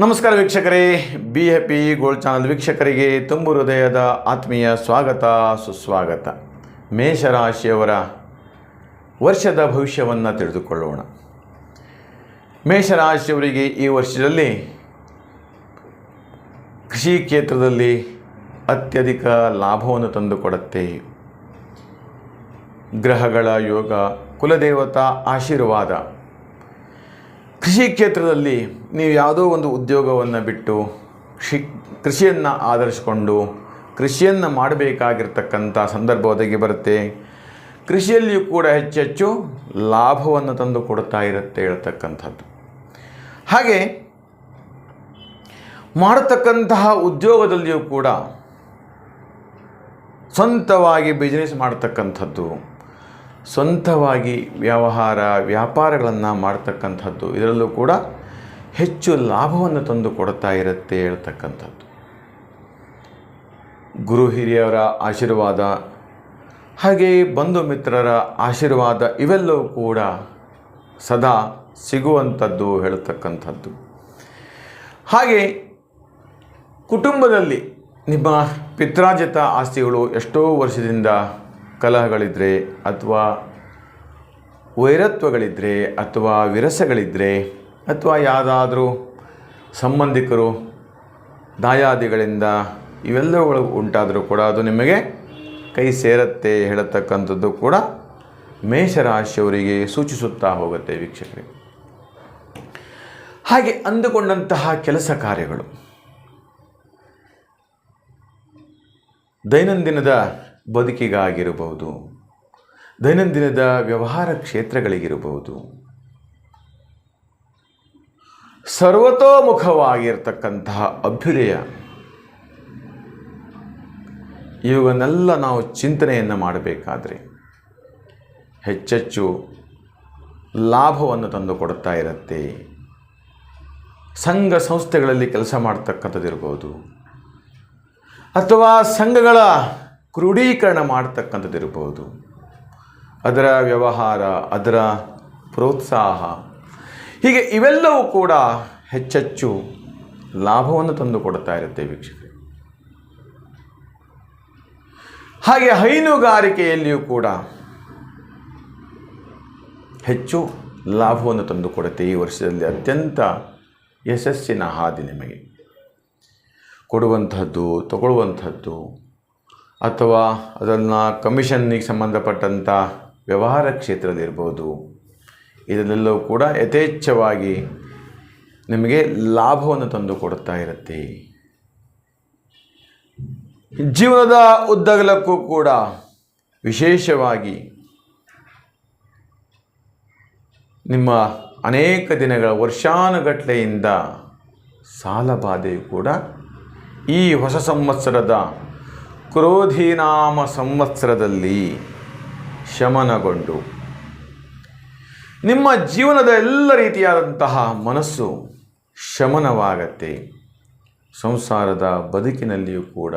ನಮಸ್ಕಾರ ವೀಕ್ಷಕರೇ be happy gold channel ವೀಕ್ಷಕರಿಗೆ ತುಂಬು ಹೃದಯದ ಆತ್ಮೀಯ ಸ್ವಾಗತ, ಸುಸ್ವಾಗತ. ಮೇಷರಾಶಿಯವರ ವರ್ಷದ ಭವಿಷ್ಯವನ್ನು ತಿಳಿದುಕೊಳ್ಳೋಣ. ಮೇಷರಾಶಿಯವರಿಗೆ ಈ ವರ್ಷದಲ್ಲಿ ಕೃಷಿ ಕ್ಷೇತ್ರದಲ್ಲಿ ಅತ್ಯಧಿಕ ಲಾಭವನ್ನು ತಂದುಕೊಡುತ್ತೆ. ಗ್ರಹಗಳ ಯೋಗ, ಕುಲದೇವತಾ ಆಶೀರ್ವಾದ. ಕೃಷಿ ಕ್ಷೇತ್ರದಲ್ಲಿ ನೀವು ಯಾವುದೋ ಒಂದು ಉದ್ಯೋಗವನ್ನು ಬಿಟ್ಟು ಕೃಷಿ ಕೃಷಿಯನ್ನು ಆಧರಿಸಿಕೊಂಡು ಕೃಷಿಯನ್ನು ಮಾಡಬೇಕಾಗಿರ್ತಕ್ಕಂಥ ಸಂದರ್ಭ ಒದಗಿ ಬರುತ್ತೆ. ಕೃಷಿಯಲ್ಲಿಯೂ ಕೂಡ ಹೆಚ್ಚೆಚ್ಚು ಲಾಭವನ್ನು ತಂದು ಕೊಡ್ತಾ ಇರುತ್ತೆ ಹೇಳ್ತಕ್ಕಂಥದ್ದು. ಹಾಗೆ ಮಾಡತಕ್ಕಂತಹ ಉದ್ಯೋಗದಲ್ಲಿಯೂ ಕೂಡ ಸ್ವಂತವಾಗಿ ಬಿಸ್ನೆಸ್ ಮಾಡ್ತಕ್ಕಂಥದ್ದು ಸ್ವಂತವಾಗಿ ವ್ಯವಹಾರ, ವ್ಯಾಪಾರಗಳನ್ನು ಮಾಡ್ತಕ್ಕಂಥದ್ದು. ಇದರಲ್ಲೂ ಕೂಡ ಹೆಚ್ಚು ಲಾಭವನ್ನು ತಂದು ಕೊಡ್ತಾ ಇರುತ್ತೆ ಹೇಳ್ತಕ್ಕಂಥದ್ದು. ಗುರು ಹಿರಿಯರ ಆಶೀರ್ವಾದ ಹಾಗೆಯೇ ಬಂಧು ಮಿತ್ರರ ಆಶೀರ್ವಾದ ಇವೆಲ್ಲವೂ ಕೂಡ ಸದಾ ಸಿಗುವಂಥದ್ದು ಹೇಳ್ತಕ್ಕಂಥದ್ದು. ಹಾಗೆ ಕುಟುಂಬದಲ್ಲಿ ನಿಮ್ಮ ಪಿತ್ರಾಜಿತ ಆಸ್ತಿಗಳು ಎಷ್ಟೋ ವರ್ಷದಿಂದ ಕಲಹಗಳಿದ್ದರೆ ಅಥವಾ ವೈರತ್ವಗಳಿದ್ದರೆ ಅಥವಾ ವಿರಸಗಳಿದ್ದರೆ ಅಥವಾ ಯಾವುದಾದ್ರೂ ಸಂಬಂಧಿಕರು, ದಾಯಾದಿಗಳಿಂದ ಇವೆಲ್ಲವುಗಳು ಉಂಟಾದರೂ ಕೂಡ ಅದು ನಿಮಗೆ ಕೈ ಸೇರತ್ತೆ ಹೇಳತಕ್ಕಂಥದ್ದು ಕೂಡ ಮೇಷರಾಶಿಯವರಿಗೆ ಸೂಚಿಸುತ್ತಾ ಹೋಗುತ್ತೆ ವೀಕ್ಷಕರಿಗೆ ಹಾಗೆ ಅಂದುಕೊಂಡಂತಹ ಕೆಲಸ ಕಾರ್ಯಗಳು. ದೈನಂದಿನದ ಬದುಕಿಗಾಗಿರಬಹುದು. ದೈನಂದಿನದ ವ್ಯವಹಾರ ಕ್ಷೇತ್ರಗಳಿಗಿರಬಹುದು. ಸರ್ವತೋಮುಖವಾಗಿರ್ತಕ್ಕಂತಹ ಅಭ್ಯುದಯ, ಇವುಗಳನ್ನೆಲ್ಲ ನಾವು ಚಿಂತನೆಯನ್ನು ಮಾಡಬೇಕಾದ್ರೆ ಹೆಚ್ಚೆಚ್ಚು ಲಾಭವನ್ನು ತಂದು ಕೊಡ್ತಾ ಇರುತ್ತೆ. ಸಂಘ ಸಂಸ್ಥೆಗಳಲ್ಲಿ ಕೆಲಸ ಮಾಡ್ತಕ್ಕಂಥದ್ದಿರ್ಬೋದು. ಅಥವಾ ಸಂಘಗಳ ಕ್ರೋಢೀಕರಣ ಮಾಡ್ತಕ್ಕಂಥದ್ದಿರ್ಬೋದು ಅದರ ವ್ಯವಹಾರ, ಅದರ ಪ್ರೋತ್ಸಾಹ, ಹೀಗೆ ಇವೆಲ್ಲವೂ ಕೂಡ ಹೆಚ್ಚೆಚ್ಚು ಲಾಭವನ್ನು ತಂದು ಕೊಡ್ತಾ ಇರುತ್ತೆ ವೀಕ್ಷಕರು. ಹಾಗೆ ಹೈನುಗಾರಿಕೆಯಲ್ಲಿಯೂ ಕೂಡ ಹೆಚ್ಚು ಲಾಭವನ್ನು ತಂದು ಕೊಡುತ್ತೆ ಈ ವರ್ಷದಲ್ಲಿ ಅತ್ಯಂತ ಯಶಸ್ಸಿನ ಹಾದಿ ನಿಮಗೆ. ಕೊಡುವಂಥದ್ದು, ತಗೊಳ್ಳುವಂಥದ್ದು ಅಥವಾ ಅದನ್ನು ಕಮಿಷನ್ನಿಗೆ ಸಂಬಂಧಪಟ್ಟಂಥ ವ್ಯವಹಾರ ಕ್ಷೇತ್ರದಲ್ಲಿರ್ಬೋದು ಇದರಲ್ಲೆಲ್ಲವೂ ಕೂಡ ಯಥೇಚ್ಛವಾಗಿ ನಿಮಗೆ ಲಾಭವನ್ನು ತಂದು ಕೊಡ್ತಾ ಇರುತ್ತೆ. ಜೀವನದ ಉದ್ದಗಲಕ್ಕೂ ಕೂಡ ವಿಶೇಷವಾಗಿ ನಿಮ್ಮ ಅನೇಕ ದಿನಗಳ ವರ್ಷಾನುಗಟ್ಲೆಯಿಂದ ಸಾಲ ಬಾಧೆಯು ಕೂಡ ಈ ಹೊಸ ಸಂವತ್ಸರದ ಕ್ರೋಧಿನಾಮ ಸಂವತ್ಸರದಲ್ಲಿ ಶಮನಗೊಂಡು ನಿಮ್ಮ ಜೀವನದ ಎಲ್ಲ ರೀತಿಯಾದಂತಹ ಮನಸ್ಸು ಶಮನವಾಗತ್ತೆ. ಸಂಸಾರದ ಬದುಕಿನಲ್ಲಿಯೂ ಕೂಡ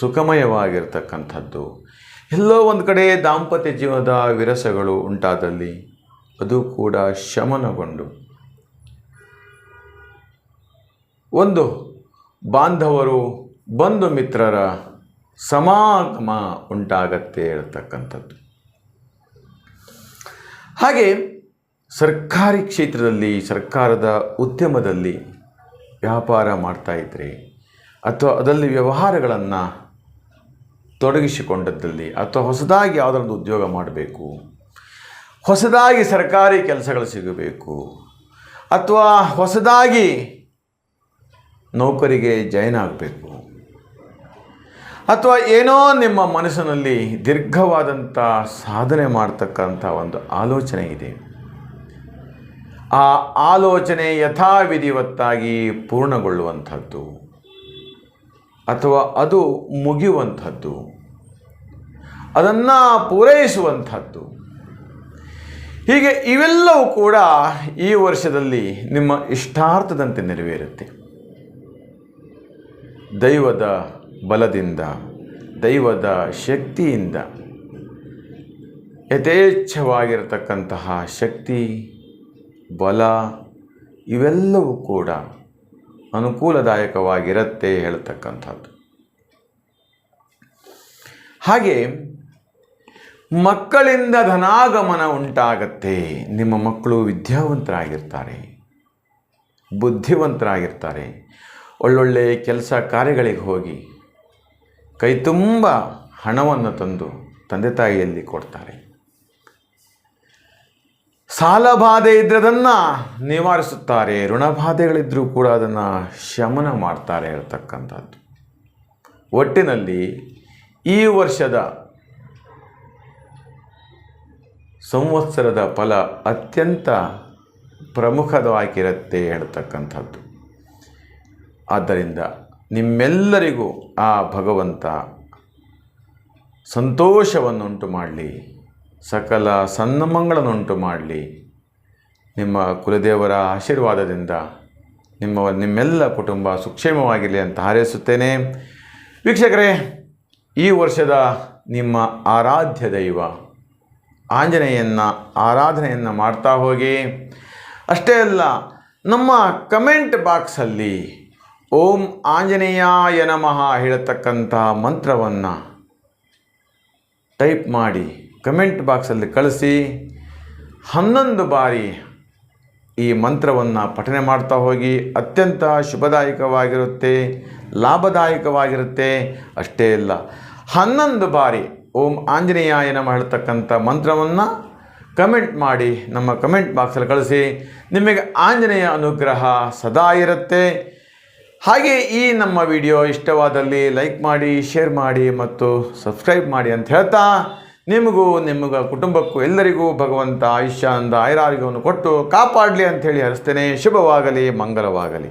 ಸುಖಮಯವಾಗಿರ್ತಕ್ಕಂಥದ್ದು. ಎಲ್ಲೋ ಒಂದು ಕಡೆ ದಾಂಪತ್ಯ ಜೀವನದ ವಿರಸಗಳು ಉಂಟಾದಲ್ಲಿ ಅದು ಕೂಡ ಶಮನಗೊಂಡು. ಒಂದು ಬಾಂಧವರು ಬಂಧು ಮಿತ್ರರ ಸಮಾಗಮ ಉಂಟಾಗತ್ತೆ ಇರತಕ್ಕಂಥದ್ದು ಹಾಗೆ ಸರ್ಕಾರಿ ಕ್ಷೇತ್ರದಲ್ಲಿ, ಸರ್ಕಾರದ ಉದ್ಯಮದಲ್ಲಿ ವ್ಯಾಪಾರ ಮಾಡ್ತಾ ಇದ್ದರೆ ಅಥವಾ ಅದರಲ್ಲಿ ವ್ಯವಹಾರಗಳನ್ನು ತೊಡಗಿಸಿಕೊಂಡದ್ದಲ್ಲಿ ಅಥವಾ ಹೊಸದಾಗಿ ಯಾವುದೊಂದು ಉದ್ಯೋಗ ಮಾಡಬೇಕು, ಹೊಸದಾಗಿ ಸರ್ಕಾರಿ ಕೆಲಸಗಳು ಸಿಗಬೇಕು, ಅಥವಾ ಹೊಸದಾಗಿ ನೌಕರಿಗೆ ಜಾಯ್ನ್ ಆಗಬೇಕು ಅಥವಾ ಏನೋ ನಿಮ್ಮ ಮನಸ್ಸಿನಲ್ಲಿ ದೀರ್ಘವಾದಂಥ ಸಾಧನೆ ಮಾಡ್ತಕ್ಕಂಥ ಒಂದು ಆಲೋಚನೆ ಇದೆ. ಆ ಆಲೋಚನೆ ಯಥಾವಿಧಿವತ್ತಾಗಿ ಪೂರ್ಣಗೊಳ್ಳುವಂಥದ್ದು ಅಥವಾ ಅದು ಮುಗಿಯುವಂಥದ್ದು, ಅದನ್ನು ಪೂರೈಸುವಂಥದ್ದು. ಹೀಗೆ ಇವೆಲ್ಲವೂ ಕೂಡ ಈ ವರ್ಷದಲ್ಲಿ ನಿಮ್ಮ ಇಷ್ಟಾರ್ಥದಂತೆ ನೆರವೇರುತ್ತೆ. ದೈವದ ಬಲದಿಂದ, ದೈವದ ಶಕ್ತಿಯಿಂದ. ಯಥೇಚ್ಛವಾಗಿರತಕ್ಕಂತಹ ಶಕ್ತಿ, ಬಲ ಇವೆಲ್ಲವೂ ಕೂಡ ಅನುಕೂಲದಾಯಕವಾಗಿರುತ್ತೆ ಹೇಳ್ತಕ್ಕಂಥದ್ದು. ಹಾಗೆ ಮಕ್ಕಳಿಂದ ಧನಾಗಮನ ಉಂಟಾಗತ್ತೆ. ನಿಮ್ಮ ಮಕ್ಕಳು ವಿದ್ಯಾವಂತರಾಗಿರ್ತಾರೆ, ಬುದ್ಧಿವಂತರಾಗಿರ್ತಾರೆ. ಒಳ್ಳೊಳ್ಳೆ ಕೆಲಸ ಕಾರ್ಯಗಳಿಗೆ ಹೋಗಿ ಕೈ ತುಂಬ ಹಣವನ್ನು ತಂದು ತಂದೆ ತಾಯಿಯಲ್ಲಿ ಕೊಡ್ತಾರೆ. ಸಾಲಬಾಧೆ ಇದ್ದರೆ ಅದನ್ನು ನಿವಾರಿಸುತ್ತಾರೆ. ಋಣಬಾಧೆಗಳಿದ್ದರೂ ಕೂಡ ಅದನ್ನು ಶಮನ ಮಾಡ್ತಾರೆ ಇರತಕ್ಕಂಥದ್ದು ಒಟ್ಟಿನಲ್ಲಿ ಈ ವರ್ಷದ ಸಂವತ್ಸರದ ಫಲ ಅತ್ಯಂತ ಪ್ರಮುಖವಾಗಿರುತ್ತೆ ಹೇಳ್ತಕ್ಕಂಥದ್ದು ಆದ್ದರಿಂದ ನಿಮ್ಮೆಲ್ಲರಿಗೂ ಆ ಭಗವಂತ ಸಂತೋಷವನ್ನುಂಟು ಮಾಡಲಿ, ಸಕಲ ಸನ್ಮಂಗಳನ್ನುಂಟು ಮಾಡಲಿ. ನಿಮ್ಮ ಕುಲದೇವರ ಆಶೀರ್ವಾದದಿಂದ ನಿಮ್ಮ, ನಿಮ್ಮೆಲ್ಲ ಕುಟುಂಬ ಸುಕ್ಷೇಮವಾಗಿರಲಿ ಅಂತ ಹಾರೈಸುತ್ತೇನೆ. ವೀಕ್ಷಕರೇ, ಈ ವರ್ಷದ ನಿಮ್ಮ ಆರಾಧ್ಯ ದೈವ ಆಂಜನೇಯನ ಆರಾಧನೆಯನ್ನು ಮಾಡ್ತಾ ಹೋಗಿ, ಅಷ್ಟೇ ಅಲ್ಲ, ನಮ್ಮ ಕಮೆಂಟ್ ಬಾಕ್ಸಲ್ಲಿ ಓಂ ಆಂಜನೇಯಾಯ ನಮಃ ಹೇಳತಕ್ಕಂತಹ ಮಂತ್ರವನ್ನು ಟೈಪ್ ಮಾಡಿ ಕಮೆಂಟ್ ಬಾಕ್ಸಲ್ಲಿ ಕಳಿಸಿ. ಹನ್ನೊಂದು ಬಾರಿ ಈ ಮಂತ್ರವನ್ನು ಪಠನೆ ಮಾಡ್ತಾ ಹೋಗಿ ಅತ್ಯಂತ ಶುಭದಾಯಕವಾಗಿರುತ್ತೆ, ಲಾಭದಾಯಕವಾಗಿರುತ್ತೆ, ಅಷ್ಟೇ ಇಲ್ಲ. ಹನ್ನೊಂದು ಬಾರಿ ಓಂ ಆಂಜನೇಯಾಯ ನಮಃ ಹೇಳ್ತಕ್ಕಂಥ ಮಂತ್ರವನ್ನು ಕಮೆಂಟ್ ಮಾಡಿ ನಮ್ಮ ಕಮೆಂಟ್ ಬಾಕ್ಸಲ್ಲಿ ಕಳಿಸಿ. ನಿಮಗೆ ಆಂಜನೇಯ ಅನುಗ್ರಹ ಸದಾ ಇರುತ್ತೆ. ಹಾಗೆ ಈ ನಮ್ಮ ವಿಡಿಯೋ ಇಷ್ಟವಾದಲ್ಲಿ ಲೈಕ್ ಮಾಡಿ, ಶೇರ್ ಮಾಡಿ ಮತ್ತು ಸಬ್ಸ್ಕ್ರೈಬ್ ಮಾಡಿ ಅಂತ ಹೇಳ್ತಾ ನಿಮಗೂ, ನಿಮಗ ಕುಟುಂಬಕ್ಕೂ ಎಲ್ಲರಿಗೂ ಭಗವಂತ ಆಯುಷ್ಯಾನಂದ ಆಯುರಾರೋಗ್ಯವನ್ನು ಕೊಟ್ಟು ಕಾಪಾಡಲಿ ಅಂಥೇಳಿ ಹರಿಸ್ತೇನೆ. ಶುಭವಾಗಲಿ ಮಂಗಲವಾಗಲಿ